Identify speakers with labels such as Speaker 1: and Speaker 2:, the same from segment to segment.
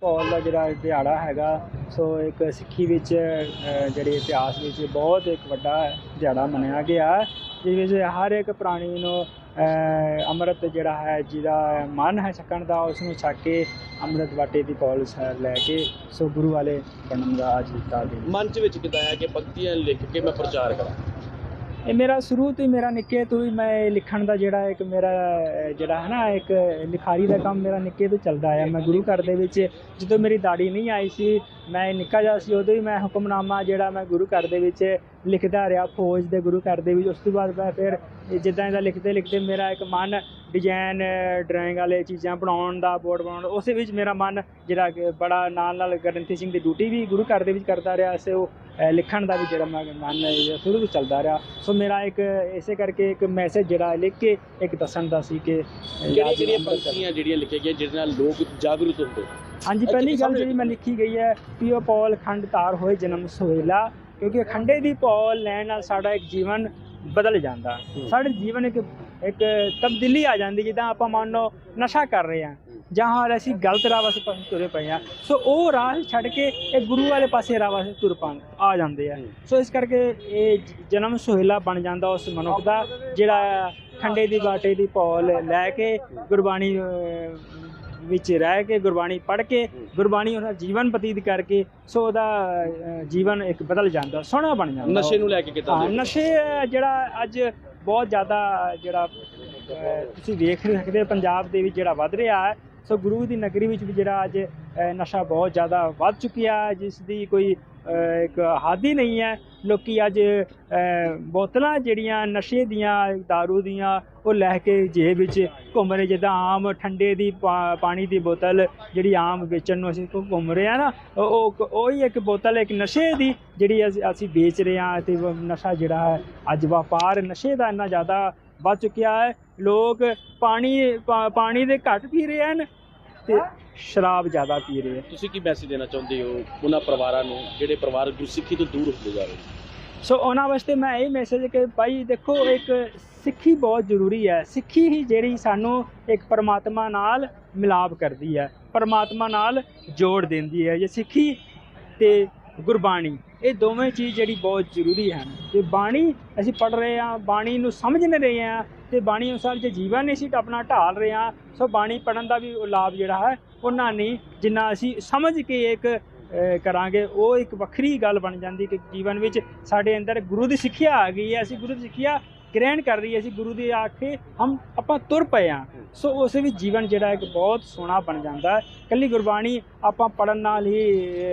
Speaker 1: ਪੌਲ ਦਾ ਜਿਹੜਾ ਦਿਹਾੜਾ ਹੈਗਾ, ਸੋ ਇੱਕ ਸਿੱਖੀ ਵਿੱਚ ਜਿਹੜੇ ਇਤਿਹਾਸ ਵਿੱਚ ਬਹੁਤ ਇੱਕ ਵੱਡਾ ਦਿਹਾੜਾ ਮੰਨਿਆ ਗਿਆ ਹੈ। ਜਿਸ ਵਿੱਚ ਹਰ ਇੱਕ ਪ੍ਰਾਣੀ ਨੂੰ ਅੰਮ੍ਰਿਤ ਜਿਹੜਾ ਹੈ, ਜਿਹਦਾ ਮਨ ਹੈ ਛਕਣ ਦਾ ਉਸ ਨੂੰ ਛਕ ਕੇ ਅੰਮ੍ਰਿਤ ਵਾਟੇ ਦੀ ਪੌਲ ਲੈ ਕੇ, ਸੋ ਗੁਰੂ ਵਾਲੇ ਬਣਨ ਦਾ ਅੱਜ ਦਿੱਤਾ ਦਿਨ
Speaker 2: ਮਨ ਚ ਵਿੱਚ ਕਿਦਾਂ ਕਿ ਭਗਤੀਆਂ ਲਿਖ ਕੇ ਮੈਂ ਪ੍ਰਚਾਰ ਕਰਾਂ
Speaker 1: ਇਹ ਮੇਰਾ ਸ਼ੁਰੂ ਤੋਂ ਹੀ ਮੇਰਾ ਨਿੱਕੇ ਤੋਂ ਹੀ ਮੈਂ ਇਹ ਲਿਖਣ ਦਾ ਜਿਹੜਾ ਇੱਕ ਮੇਰਾ ਜਿਹੜਾ ਹੈ ਨਾ, ਇੱਕ ਲਿਖਾਰੀ ਦਾ ਕੰਮ ਮੇਰਾ ਨਿੱਕੇ ਤੋਂ ਚੱਲਦਾ ਆਇਆ। ਮੈਂ ਗੁਰੂ ਘਰ ਦੇ ਵਿੱਚ ਜਦੋਂ ਮੇਰੀ ਦਾੜੀ ਨਹੀਂ ਆਈ ਸੀ, ਮੈਂ ਨਿੱਕਾ ਜਿਹਾ ਸੀ, ਉਦੋਂ ਹੀ ਮੈਂ ਹੁਕਮਨਾਮਾ ਜਿਹੜਾ ਮੈਂ ਗੁਰੂ ਘਰ ਦੇ ਵਿੱਚ ਲਿਖਦਾ ਰਿਹਾ, ਫੌਜ ਦੇ ਗੁਰੂ ਘਰ ਦੇ ਵਿੱਚ। ਉਸ ਤੋਂ ਬਾਅਦ ਮੈਂ ਫਿਰ ਇਹ ਜਿੱਦਾਂ ਇਹਦਾ ਲਿਖਦੇ ਲਿਖਦੇ ਮੇਰਾ ਇੱਕ ਮਨ ਡਿਜ਼ਾਈਨ ਡਰਾਇੰਗ ਵਾਲੇ ਚੀਜ਼ਾਂ ਬਣਾਉਣ ਦਾ, ਬੋਰਡ ਬਣਾਉਣ ਦਾ, ਉਸੇ ਵਿੱਚ ਮੇਰਾ ਮਨ ਜਿਹੜਾ ਬੜਾ ਨਾਲ ਨਾਲ ਗਰੰਤੀ ਸਿੰਘ ਦੀ ਡਿਊਟੀ ਵੀ ਗੁਰੂ ਘਰ ਦੇ ਵਿੱਚ ਕਰਦਾ ਰਿਹਾ। ਸੇ ਉਹ ਲਿਖਣ ਦਾ ਵੀ ਜਿਹੜਾ ਮੈਂ ਮਨ ਸ਼ੁਰੂ ਤੋਂ ਚੱਲਦਾ ਰਿਹਾ। ਸੋ ਮੇਰਾ ਇੱਕ ਇਸੇ ਕਰਕੇ ਇੱਕ ਮੈਸੇਜ ਜਿਹੜਾ ਲਿਖ ਕੇ ਇੱਕ ਦੱਸਣ ਦਾ ਸੀ ਕਿ ਚੱਲ-
Speaker 2: ਪੰਕਤੀਆਂ ਜਿਹੜੀਆਂ ਲਿਖੀਆਂ ਗਈਆਂ ਜਿਹਦੇ ਨਾਲ ਲੋਕ ਜਾਗਰੂਕ ਹੁੰਦੇ?
Speaker 1: ਹਾਂਜੀ ਪਹਿਲੀ ਗੱਲ ਜਿਹੜੀ ਮੈਂ ਲਿਖੀ ਗਈ ਹੈ ਪੀਓ ਪੌਲ ਖੰਡ ਤਾਰ ਹੋਏ ਜਨਮ ਸੋਹਿਲਾ ਕਿਉਂਕਿ ਖੰਡੇ ਦੀ ਪੌਲ ਲੈਣ ਨਾਲ ਸਾਡਾ ਇੱਕ ਜੀਵਨ ਬਦਲ ਜਾਂਦਾ। ਸਾਡੇ ਜੀਵਨ ਇੱਕ ਇੱਕ ਤਬਦੀਲੀ ਆ ਜਾਂਦੀ ਜਿੱਦਾਂ ਆਪਾਂ ਮੰਨ ਲਓ ਨਸ਼ਾ ਕਰ ਰਹੇ ਹਾਂ। ਜਾਂ ਹੋਰ ਅਸੀਂ ਗਲਤ ਰਾਹ ਵਾਸਤੇ ਤੁਰੇ ਪਏ ਆ ਸੋ ਉਹ ਰਾਹ ਛੱਡ ਕੇ ਇਹ ਗੁਰੂ ਵਾਲੇ ਪਾਸੇ ਰਾਹ ਵਾਸਤੇ ਤੁਰ ਪਾ ਆ ਜਾਂਦੇ ਆ ਸੋ ਇਸ ਕਰਕੇ ਇਹ ਜਨਮ ਸੁਹੇਲਾ ਬਣ ਜਾਂਦਾ ਉਸ ਮਨੁੱਖ ਦਾ ਜਿਹੜਾ ਖੰਡੇ ਦੀ ਬਾਟੇ ਦੀ ਪੌਲ ਲੈ ਕੇ ਗੁਰਬਾਣੀ ਵਿੱਚ ਰਹਿ ਕੇ ਗੁਰਬਾਣੀ ਪੜ੍ਹ ਕੇ ਗੁਰਬਾਣੀ ਉਹਦਾ ਜੀਵਨ ਬਤੀਤ ਕਰਕੇ ਸੋ ਉਹਦਾ ਜੀਵਨ ਇੱਕ ਬਦਲ ਜਾਂਦਾ ਸੋਹਣਾ ਬਣ ਜਾਂਦਾ
Speaker 2: ਨਸ਼ੇ ਨੂੰ ਲੈ ਕੇ ਕਿਦਾਂ
Speaker 1: ਹਾਂ ਨਸ਼ੇ ਜਿਹੜਾ ਅੱਜ ਬਹੁਤ ਜ਼ਿਆਦਾ ਜਿਹੜਾ ਤੁਸੀਂ ਵੇਖ ਸਕਦੇ ਹੋ ਪੰਜਾਬ ਦੇ ਵਿੱਚ ਜਿਹੜਾ ਵੱਧ ਰਿਹਾ ਹੈ ਸੋ ਗੁਰੂ ਦੀ ਨਗਰੀ ਵਿੱਚ ਵੀ ਜਿਹੜਾ ਅੱਜ ਨਸ਼ਾ ਬਹੁਤ ਜ਼ਿਆਦਾ ਵੱਧ ਚੁੱਕਿਆ ਜਿਸ ਦੀ ਕੋਈ ਇੱਕ ਹਾਦੀ ਨਹੀਂ ਹੈ। ਲੋਕੀ ਅੱਜ ਬੋਤਲਾਂ ਜਿਹੜੀਆਂ ਨਸ਼ੇ ਦੀਆਂ, दारू ਦੀਆਂ, ਉਹ ਲੈ ਕੇ ਜੇਬ ਵਿੱਚ ਘੁੰਮ ਰਹੇ। ਜਿੱਦਾਂ ਆਮ ਠੰਡੇ ਦੀ ਪਾ- ਪਾਣੀ ਦੀ ਬੋਤਲ ਜਿਹੜੀ ਆਮ ਵੇਚਣ ਨੂੰ ਅਸੀਂ ਘੁੰਮ ਰਹੇ ਆ ਨਾ, ਉਹ, ਉਹ- ਉਹੀ ਇੱਕ ਬੋਤਲ, ਇੱਕ ਨਸ਼ੇ ਦੀ ਜਿਹੜੀ ਅਸੀਂ ਅਸੀਂ ਵੇਚ ਰਹੇ ਹਾਂ ਤੇ ਨਸ਼ਾ ਜਿਹੜਾ ਹੈ, ਅੱਜ ਵਪਾਰ ਨਸ਼ੇ ਦਾ ਇੰਨਾ ਜ਼ਿਆਦਾ ਵੱਧ ਚੁੱਕਿਆ ਹੈ। ਲੋਕ ਪਾਣੀ, ਪਾ- ਪਾਣੀ ਦੇ ਘੱਟ ਪੀ ਰਹੇ ਹਨ। ਤੇ ਸ਼ਰਾਬ ਜ਼ਿਆਦਾ ਪੀ ਰਹੇ ਹਨ
Speaker 2: ਤੁਸੀਂ ਕੀ ਮੈਸੇਜ ਦੇਣਾ ਚਾਹੁੰਦੇ ਹੋ ਉਹਨਾਂ ਪਰਿਵਾਰਾਂ ਨੂੰ ਜਿਹੜੇ ਪਰਿਵਾਰ ਗੁਰਸਿੱਖੀ ਤੋਂ ਦੂਰ ਹੁੰਦੇ ਜਾ ਰਹੇ ਨੇ?
Speaker 1: ਸੋ ਉਹਨਾਂ ਵਾਸਤੇ ਮੈਂ ਇਹ ਮੈਸੇਜ ਕਿ ਭਾਈ ਦੇਖੋ ਇੱਕ ਸਿੱਖੀ ਬਹੁਤ ਜ਼ਰੂਰੀ ਹੈ। ਸਿੱਖੀ ਹੀ ਜਿਹੜੀ ਸਾਨੂੰ ਇੱਕ ਪਰਮਾਤਮਾ ਨਾਲ ਮਿਲਾਪ ਕਰਦੀ ਹੈ ਪਰਮਾਤਮਾ ਨਾਲ ਜੋੜ ਦਿੰਦੀ ਹੈ। ਜੇ ਸਿੱਖੀ ਤੇ ਗੁਰਬਾਣੀ ਇਹ ਦੋਵੇਂ ਚੀਜ਼ ਜਿਹੜੀ ਬਹੁਤ ਜ਼ਰੂਰੀ ਹਨ। ਤੇ ਬਾਣੀ ਅਸੀਂ ਪੜ ਰਹੇ ਹਾਂ ਬਾਣੀ ਨੂੰ ਸਮਝ ਨਹੀਂ ਰਹੇ ਹਾਂ ਤੇ ਬਾਣੀ ਅਨੁਸਾਰ ਜੇ ਜੀਵਨ ਅਸੀਂ ਆਪਣਾ ਢਾਲ ਰਹੇ ਹਾਂ ਸੋ ਬਾਣੀ ਪੜਨ ਦਾ ਵੀ ਲਾਭ ਜਿਹੜਾ ਹੈ, ਉਹਨਾਂ ਨਹੀਂ ਜਿੰਨਾ ਅਸੀਂ ਸਮਝ ਕੇ ਇੱਕ ਕਰਾਂਗੇ, ਉਹ ਇੱਕ ਵੱਖਰੀ ਗੱਲ ਬਣ ਜਾਂਦੀ ਕਿ ਜੀਵਨ ਵਿੱਚ ਸਾਡੇ ਅੰਦਰ ਗੁਰੂ ਦੀ ਸਿੱਖਿਆ ਆ ਗਈ ਹੈ, ਅਸੀਂ ਗੁਰੂ ਦੀ ਸਿੱਖਿਆ ਗ੍ਰਹਿਣ ਕਰ ਰਹੀ ਹੈ ਅਸੀਂ ਗੁਰੂ ਦੀ ਆਖੇ ਹਮ ਆਪਾਂ ਤੁਰ ਪਏ ਹਾਂ। ਸੋ ਉਸੇ ਵੀ ਜੀਵਨ ਜਿਹੜਾ ਇੱਕ ਬਹੁਤ ਸੋਹਣਾ ਬਣ ਜਾਂਦਾ ਹੈ। ਕੱਲੀ ਗੁਰਬਾਣੀ ਆਪਾਂ ਪੜਨ ਨਾਲ ਹੀ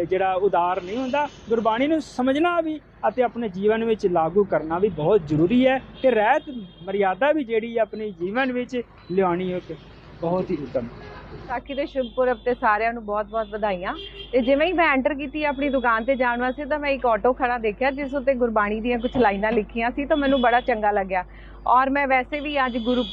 Speaker 1: ਜਿਹੜਾ ਉਦਾਰ ਨਹੀਂ ਹੁੰਦਾ। ਗੁਰਬਾਣੀ ਨੂੰ ਸਮਝਣਾ ਵੀ ਅਤੇ ਆਪਣੇ ਜੀਵਨ ਵਿੱਚ ਲਾਗੂ ਕਰਨਾ ਵੀ ਬਹੁਤ ਜ਼ਰੂਰੀ ਹੈ ਤੇ ਰਹਿਤ ਮਰਿਆਦਾ ਵੀ ਜਿਹੜੀ ਆਪਣੇ ਜੀਵਨ ਵਿੱਚ ਲਿਆਉਣੀ ਇੱਕ ਬਹੁਤ ਹੀ ਉੱਤਮ।
Speaker 3: ਵਿਸਾਖੀ ਦੇ ਸ਼ੁਭ ਪੁਰਬ ਤੇ ਸਾਰਿਆਂ ਨੂੰ ਬਹੁਤ-ਬਹੁਤ ਵਧਾਈਆਂ। ਤੇ ਜਿਵੇਂ ਹੀ ਮੈਂ ਐਂਟਰ ਕੀਤੀ ਆਪਣੀ ਦੁਕਾਨ ਤੇ ਜਾਣ ਵਾਸਤੇ, ਤਾਂ ਮੈਂ ਇੱਕ ਆਟੋ ਖੜਾ ਦੇਖਿਆ, ਜਿਸ ਉੱਤੇ ਗੁਰਬਾਣੀ ਦੀਆਂ ਕੁਝ ਲਾਈਨਾਂ ਲਿਖੀਆਂ ਸੀ, ਤਾਂ ਮੈਨੂੰ ਬੜਾ ਚੰਗਾ ਲੱਗਿਆ। ਔਰ ਮੈਂ ਵੈਸੇ ਵੀ ਅੱਜ ਗੁਰੂ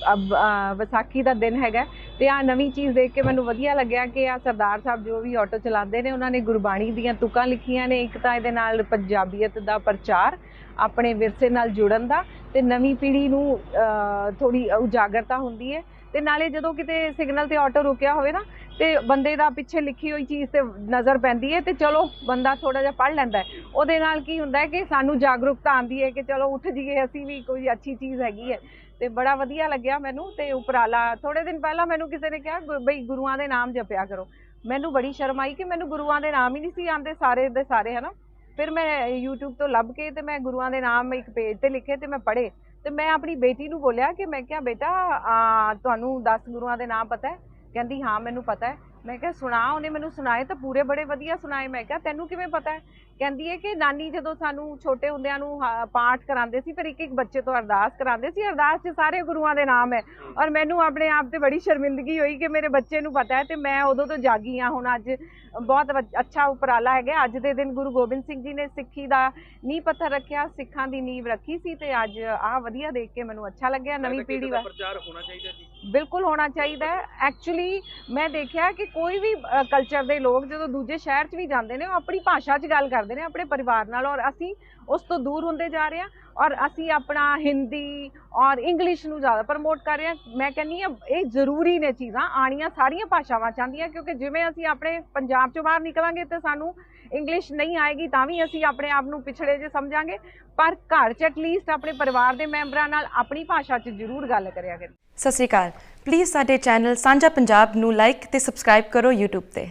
Speaker 3: ਵਿਸਾਖੀ ਦਾ ਦਿਨ ਹੈਗਾ, ਤੇ ਆ ਨਵੀਂ ਚੀਜ਼ ਦੇਖ ਕੇ ਮੈਨੂੰ ਵਧੀਆ ਲੱਗਿਆ ਕਿ ਆ ਸਰਦਾਰ ਸਾਹਿਬ ਜੋ ਵੀ ਆਟੋ ਚਲਾਉਂਦੇ ਨੇ, ਉਹਨਾਂ ਨੇ ਗੁਰਬਾਣੀ ਦੀਆਂ ਤੁਕਾਂ ਲਿਖੀਆਂ ਨੇ, ਇੱਕ ਤਾਂ ਇਹਦੇ ਨਾਲ ਪੰਜਾਬੀਅਤ ਦਾ ਪ੍ਰਚਾਰ, ਆਪਣੇ ਵਿਰਸੇ ਨਾਲ ਜੁੜਨ ਦਾ, ਤੇ ਨਵੀਂ ਪੀੜ੍ਹੀ ਨੂੰ ਥੋੜੀ ਉਜਾਗਰਤਾ ਹੁੰਦੀ ਹੈ। ਤੇ ਨਾਲੇ ਜਦੋਂ ਕਿਤੇ ਸਿਗਨਲ ਤੇ ਆਟੋ ਰੁਕਿਆ ਹੋਵੇ ਨਾ, ਤੇ ਬੰਦੇ ਦਾ ਪਿੱਛੇ ਲਿਖੀ ਹੋਈ ਚੀਜ਼ ਤੇ ਨਜ਼ਰ ਪੈਂਦੀ ਹੈ ਤੇ ਚਲੋ ਬੰਦਾ ਥੋੜਾ ਜਿਹਾ ਪੜ੍ਹ ਲੈਂਦਾ ਉਹਦੇ ਨਾਲ ਕੀ ਹੁੰਦਾ ਹੈ ਕਿ ਸਾਨੂੰ ਜਾਗਰੂਕਤਾ ਆਉਂਦੀ ਹੈ ਕਿ ਚਲੋ ਉੱਠ ਜੀਏ ਅਸੀਂ ਵੀ ਕੋਈ ਅੱਛੀ ਚੀਜ਼ ਹੈਗੀ ਹੈ ਤੇ ਬੜਾ ਵਧੀਆ ਲੱਗਿਆ ਮੈਨੂੰ ਤੇ ਉਪਰਾਲਾ ਥੋੜੇ ਦਿਨ ਪਹਿਲਾਂ ਮੈਨੂੰ ਕਿਸੇ ਨੇ ਕਿਹਾ, ਗੁ- ਬਈ ਗੁਰੂਆਂ ਦੇ ਨਾਮ ਜਪਿਆ ਕਰੋ। ਮੈਨੂੰ ਬੜੀ ਸ਼ਰਮ ਆਈ ਕਿ ਮੈਨੂੰ ਗੁਰੂਆਂ ਦੇ ਨਾਮ ਹੀ ਨਹੀਂ ਸੀ ਆਉਂਦੇ ਸਾਰੇ ਦੇ ਸਾਰੇ, ਹਨਾ। ਫਿਰ ਮੈਂ YouTube ਤੋਂ ਲੱਭ ਕੇ ਤੇ ਮੈਂ ਗੁਰੂਆਂ ਦੇ ਨਾਮ ਇੱਕ ਪੇਜ ਤੇ ਲਿਖੇ ਤੇ ਮੈਂ ਪੜ੍ਹੇ। ਤੇ ਮੈਂ ਆਪਣੀ ਬੇਟੀ ਨੂੰ ਬੋਲਿਆ ਕਿ ਮੈਂ ਕਿਹਾ, ਬੇਟਾ ਤੁਹਾਨੂੰ 10 ਗੁਰੂਆਂ ਦੇ ਨਾਮ ਪਤਾ ਹੈ? ਕਹਿੰਦੀ, ਹਾਂ, ਮੈਨੂੰ ਪਤਾ ਹੈ। ਮੈਂ ਕਿਹਾ ਸੁਣਾ ਉਹਨੇ ਮੈਨੂੰ ਸੁਣਾਏ ਤਾਂ ਪੂਰੇ ਬੜੇ ਵਧੀਆ ਸੁਣਾਏ। ਮੈਂ ਕਿਹਾ ਤੈਨੂੰ ਕਿਵੇਂ ਪਤਾ ਹੈ? ਕਹਿੰਦੀ ਹੈ ਕਿ ਨਾਨੀ ਜਦੋਂ ਸਾਨੂੰ ਛੋਟੇ ਹੁੰਦਿਆਂ ਨੂੰ ਹਾਂ, ਪਾਠ ਕਰਾਉਂਦੇ ਸੀ ਫਿਰ ਇੱਕ ਇੱਕ ਬੱਚੇ ਤੋਂ ਅਰਦਾਸ ਕਰਾਉਂਦੇ ਸੀ। ਅਰਦਾਸ 'ਚ ਸਾਰੇ ਗੁਰੂਆਂ ਦੇ ਨਾਮ ਹੈ। ਔਰ ਮੈਨੂੰ ਆਪਣੇ ਆਪ ਤੇ ਬੜੀ ਸ਼ਰਮਿੰਦਗੀ ਹੋਈ ਕਿ ਮੇਰੇ ਬੱਚੇ ਨੂੰ ਪਤਾ ਹੈ ਤੇ ਮੈਂ ਉਦੋਂ ਤੋਂ ਜਾਗੀ ਹਾਂ। ਹੁਣ ਅੱਜ ਬਹੁਤ ਵ- ਅੱਛਾ ਉਪਰਾਲਾ ਹੈਗਾ। ਅੱਜ ਦੇ ਦਿਨ ਗੁਰੂ ਗੋਬਿੰਦ ਸਿੰਘ ਜੀ ਨੇ ਸਿੱਖੀ ਦਾ ਨੀਂਹ ਪੱਥਰ ਰੱਖਿਆ ਸਿੱਖਾਂ ਦੀ ਨੀਂਹ ਰੱਖੀ ਸੀ ਤੇ ਅੱਜ ਆਹ ਵਧੀਆ ਦੇਖ ਕੇ ਮੈਨੂੰ ਅੱਛਾ ਲੱਗਿਆ ਨਵੀਂ ਪੀੜ੍ਹੀ ਵਾ
Speaker 2: ਪ੍ਰਚਾਰ ਹੋਣਾ ਚਾਹੀਦਾ ਜੀ।
Speaker 3: ਬਿਲਕੁਲ ਹੋਣਾ ਚਾਹੀਦਾ ਐਕਚੁਅਲੀ ਮੈਂ ਦੇਖਿਆ ਕਿ ਕੋਈ ਵੀ ਕਲਚਰ ਦੇ ਲੋਕ ਜਦੋਂ ਦੂਜੇ ਸ਼ਹਿਰ 'ਚ ਵੀ ਜਾਂਦੇ ਨੇ, ਉਹ ਆਪਣੀ ਭਾਸ਼ਾ 'ਚ ਗੱਲ ਕਰਦੇ ਨੇ, ਆਪਣੇ ਪਰਿਵਾਰ ਨਾਲ ਔਰ ਅਸੀਂ ਉਸ ਤੋਂ ਦੂਰ ਹੁੰਦੇ ਜਾ ਰਹੇ ਹਾਂ। ਔਰ ਅਸੀਂ ਆਪਣਾ ਹਿੰਦੀ ਔਰ ਇੰਗਲਿਸ਼ ਨੂੰ ਜ਼ਿਆਦਾ ਪ੍ਰਮੋਟ ਕਰ ਰਹੇ ਹਾਂ। ਮੈਂ ਕਹਿੰਨੀ ਆ ਇਹ ਜ਼ਰੂਰੀ ਨੇ ਚੀਜ਼ਾਂ ਆਣੀਆਂ ਸਾਰੀਆਂ ਭਾਸ਼ਾਵਾਂ ਚਾਹੁੰਦੀਆਂ ਕਿਉਂਕਿ ਜਿਵੇਂ ਅਸੀਂ ਆਪਣੇ ਪੰਜਾਬ ਚੋਂ ਬਾਹਰ ਨਿਕਲਾਂਗੇ ਤੇ ਸਾਨੂੰ ਇੰਗਲਿਸ਼ ਨਹੀਂ ਆਏਗੀ, ਤਾਂ ਵੀ ਅਸੀਂ ਆਪਣੇ ਆਪ ਨੂੰ ਪਿਛੜੇ ਜੇ ਸਮਝਾਂਗੇ। ਪਰ ਘਰ 'ਚ ਐਟਲੀਸਟ ਆਪਣੇ ਪਰਿਵਾਰ ਦੇ ਮੈਂਬਰਾਂ ਨਾਲ ਆਪਣੀ ਭਾਸ਼ਾ 'ਚ ਜ਼ਰੂਰ ਗੱਲ ਕਰਿਆ ਕਰੀਏ।
Speaker 4: ਸਤਿ ਸ਼੍ਰੀ ਅਕਾਲ। ਪਲੀਜ਼ ਸਾਡੇ ਚੈਨਲ ਸਾਂਝਾ ਪੰਜਾਬ ਨੂੰ ਲਾਈਕ ਤੇ ਸਬਸਕ੍ਰਾਈਬ ਕਰੋ YouTube ਤੇ।